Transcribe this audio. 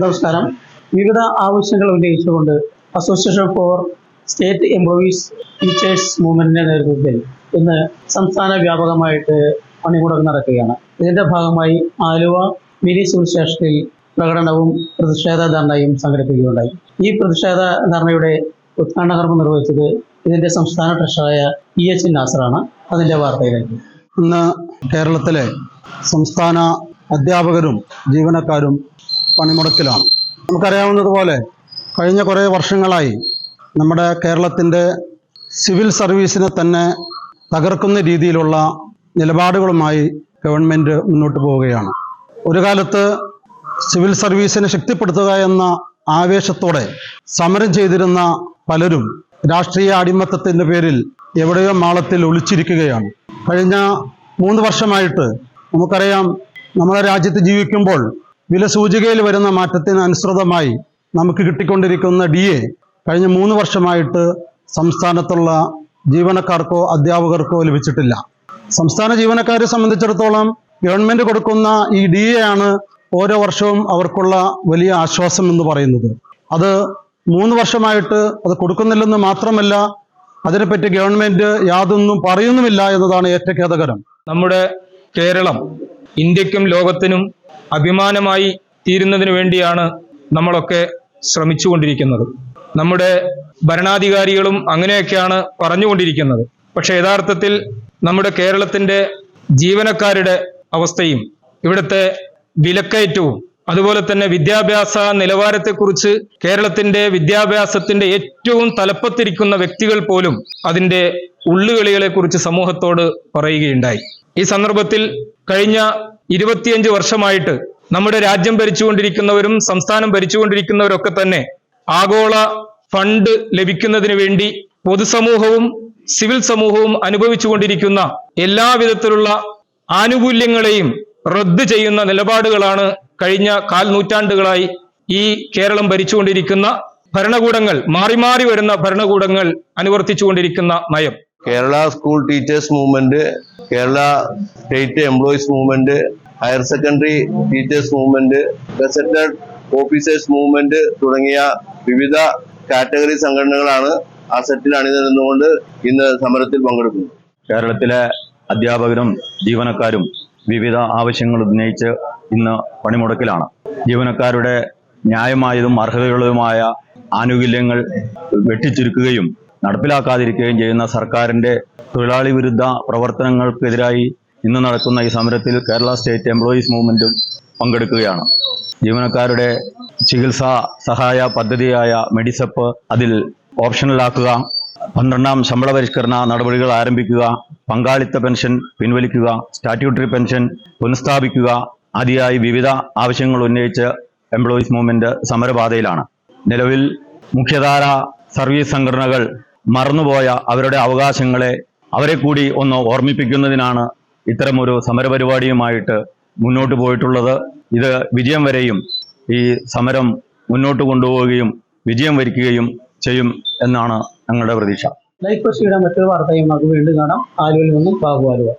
നമസ്കാരം. വിവിധ ആവശ്യങ്ങൾ ഉന്നയിച്ചുകൊണ്ട് association for state employees teachers മൂവ്മെന്റിന്റെ നേതൃത്വത്തിൽ ഇന്ന് സംസ്ഥാന വ്യാപകമായിട്ട് പണിമുടക്ക് നടക്കുകയാണ്. ഇതിന്റെ ഭാഗമായി ആലുവ മിനി സിവിൽ സ്റ്റേഷനിൽ പ്രകടനവും പ്രതിഷേധ ധർണയും സംഘടിപ്പിക്കുകയുണ്ടായി. ഈ പ്രതിഷേധ ധർണയുടെ ഉദ്ഘാടന കർമ്മം നിർവഹിച്ചത് ഇതിന്റെ സംസ്ഥാന ട്രഷറായ ഇ എച്ച് നാസറാണ്. അതിന്റെ വാർത്തയിലേക്ക്. ഇന്ന് കേരളത്തിലെ സംസ്ഥാന അധ്യാപകരും ജീവനക്കാരും പണിമുടക്കിലാണ്. നമുക്കറിയാവുന്നതുപോലെ കഴിഞ്ഞ കുറേ വർഷങ്ങളായി നമ്മുടെ കേരളത്തിന്റെ സിവിൽ സർവീസിനെ തന്നെ തകർക്കുന്ന രീതിയിലുള്ള നിലപാടുകളുമായി ഗവൺമെന്റ് മുന്നോട്ട് പോവുകയാണ്. ഒരു കാലത്ത് സിവിൽ സർവീസിനെ ശക്തിപ്പെടുത്തുക എന്ന ആവേശത്തോടെ സമരം ചെയ്തിരുന്ന പലരും രാഷ്ട്രീയ അടിമത്തത്തിന്റെ പേരിൽ എവിടെയോ മാളത്തിൽ ഒളിച്ചിരിക്കുകയാണ്. കഴിഞ്ഞ മൂന്ന് വർഷമായിട്ട് നമുക്കറിയാം നമ്മുടെ രാജ്യത്ത് ജീവിക്കുമ്പോൾ വില സൂചികയിൽ വരുന്ന മാറ്റത്തിന് അനുസൃതമായി നമുക്ക് കിട്ടിക്കൊണ്ടിരിക്കുന്ന ഡി എ കഴിഞ്ഞ മൂന്ന് വർഷമായിട്ട് സംസ്ഥാനത്തുള്ള ജീവനക്കാർക്കോ അധ്യാപകർക്കോ ലഭിച്ചിട്ടില്ല. സംസ്ഥാന ജീവനക്കാരെ സംബന്ധിച്ചിടത്തോളം ഗവൺമെന്റ് കൊടുക്കുന്ന ഈ ഡി എ ആണ് ഓരോ വർഷവും അവർക്കുള്ള വലിയ ആശ്വാസം എന്ന് പറയുന്നത്. അത് മൂന്ന് വർഷമായിട്ട് അത് കൊടുക്കുന്നില്ലെന്ന് മാത്രമല്ല അതിനെപ്പറ്റി ഗവൺമെന്റ് യാതൊന്നും പറയുന്നുമില്ല എന്നതാണ് ഏറ്റവും ഖേദകരം. നമ്മുടെ കേരളം ഇന്ത്യക്കും ലോകത്തിനും അഭിമാനമായി തീരുന്നതിന് വേണ്ടിയാണ് നമ്മളൊക്കെ ശ്രമിച്ചുകൊണ്ടിരിക്കുന്നത്. നമ്മുടെ ഭരണാധികാരികളും അങ്ങനെയൊക്കെയാണ് പറഞ്ഞുകൊണ്ടിരിക്കുന്നത്. പക്ഷെ യഥാർത്ഥത്തിൽ നമ്മുടെ കേരളത്തിന്റെ ജീവനക്കാരുടെ അവസ്ഥയും ഇവിടുത്തെ വിലക്കയറ്റവും അതുപോലെ തന്നെ വിദ്യാഭ്യാസ നിലവാരത്തെക്കുറിച്ച് കേരളത്തിന്റെ വിദ്യാഭ്യാസത്തിന്റെ ഏറ്റവും തലപ്പത്തിരിക്കുന്ന വ്യക്തികൾ പോലും അതിന്റെ ഉള്ളുകളികളെ കുറിച്ച് സമൂഹത്തോട് പറയുകയുണ്ടായി. ഈ സന്ദർഭത്തിൽ കഴിഞ്ഞ ഇരുപത്തിയഞ്ച് വർഷമായിട്ട് നമ്മുടെ രാജ്യം ഭരിച്ചുകൊണ്ടിരിക്കുന്നവരും സംസ്ഥാനം ഭരിച്ചുകൊണ്ടിരിക്കുന്നവരൊക്കെ തന്നെ ആഗോള ഫണ്ട് ലഭിക്കുന്നതിന് വേണ്ടി പൊതുസമൂഹവും സിവിൽ സമൂഹവും അനുഭവിച്ചുകൊണ്ടിരിക്കുന്ന എല്ലാവിധത്തിലുള്ള ആനുകൂല്യങ്ങളെയും റദ്ദ് ചെയ്യുന്ന നിലപാടുകളാണ് കഴിഞ്ഞ കാൽ നൂറ്റാണ്ടുകളായി ഈ കേരളം ഭരിച്ചുകൊണ്ടിരിക്കുന്ന ഭരണകൂടങ്ങൾ മാറി മാറി വരുന്ന ഭരണകൂടങ്ങൾ അനുവർത്തിച്ചുകൊണ്ടിരിക്കുന്ന നയം. Kerala school teachers movement Kerala state employees movement higher secondary teachers movement gazetted officers movement തുടങ്ങിയ വിവിധ കാറ്റഗറി സംഘടനകളാണ് ആ സെറ്റിൽ അണിനിരുന്നുകൊണ്ട് ഇന്ന് സമരത്തിൽ പങ്കെടുക്കുന്നത്. കേരളത്തിലെ അധ്യാപകരും ജീവനക്കാരും വിവിധ ആവശ്യങ്ങൾ ഉന്നയിച്ച് ഇന്ന് പണിമുടക്കിലാണ്. ജീവനക്കാരുടെ ന്യായമായതും അർഹതയുള്ളതുമായ ആനുകൂല്യങ്ങൾ വെട്ടിച്ചുരുക്കുകയും നടപ്പിലാക്കാതിരിക്കുകയും ചെയ്യുന്ന സർക്കാരിന്റെ തൊഴിലാളി വിരുദ്ധ പ്രവർത്തനങ്ങൾക്കെതിരായി ഇന്ന് നടക്കുന്ന ഈ സമരത്തിൽ കേരള സ്റ്റേറ്റ് എംപ്ലോയീസ് മൂവ്മെന്റും പങ്കെടുക്കുകയാണ്. ജീവനക്കാരുടെ ചികിത്സാ സഹായ പദ്ധതിയായ മെഡിസപ്പ് അതിൽ ഓപ്ഷണലാക്കുക പന്ത്രണ്ടാം ശമ്പള പരിഷ്കരണ നടപടികൾ ആരംഭിക്കുക പങ്കാളിത്ത പെൻഷൻ പിൻവലിക്കുക സ്റ്റാറ്റ്യൂട്ടറി പെൻഷൻ പുനഃസ്ഥാപിക്കുക ആദ്യമായി വിവിധ ആവശ്യങ്ങൾ ഉന്നയിച്ച് എംപ്ലോയീസ് മൂവ്മെന്റ് സമരപാതയിലാണ്. നിലവിൽ മുഖ്യധാര സർവീസ് സംഘടനകൾ മറന്നുപോയ അവരുടെ അവകാശങ്ങളെ അവരെ കൂടി ഒന്ന് ഓർമ്മിപ്പിക്കുന്നതിനാണ് ഇത്തരമൊരു സമരപരിപാടിയുമായിട്ട് മുന്നോട്ട് പോയിട്ടുള്ളത് ഇത് വിജയം വരെയും ഈ സമരം മുന്നോട്ട് കൊണ്ടുപോവുകയും വിജയം വരിക്കുകയും ചെയ്യും എന്നാണ് ഞങ്ങളുടെ പ്രതീക്ഷ. ലൈഫ് കൃഷിയുടെ മറ്റൊരു വാർത്തയും നമുക്ക് വീണ്ടും കാണാം. ആലുവയിൽ നിന്നും ബാബു ആലുവ.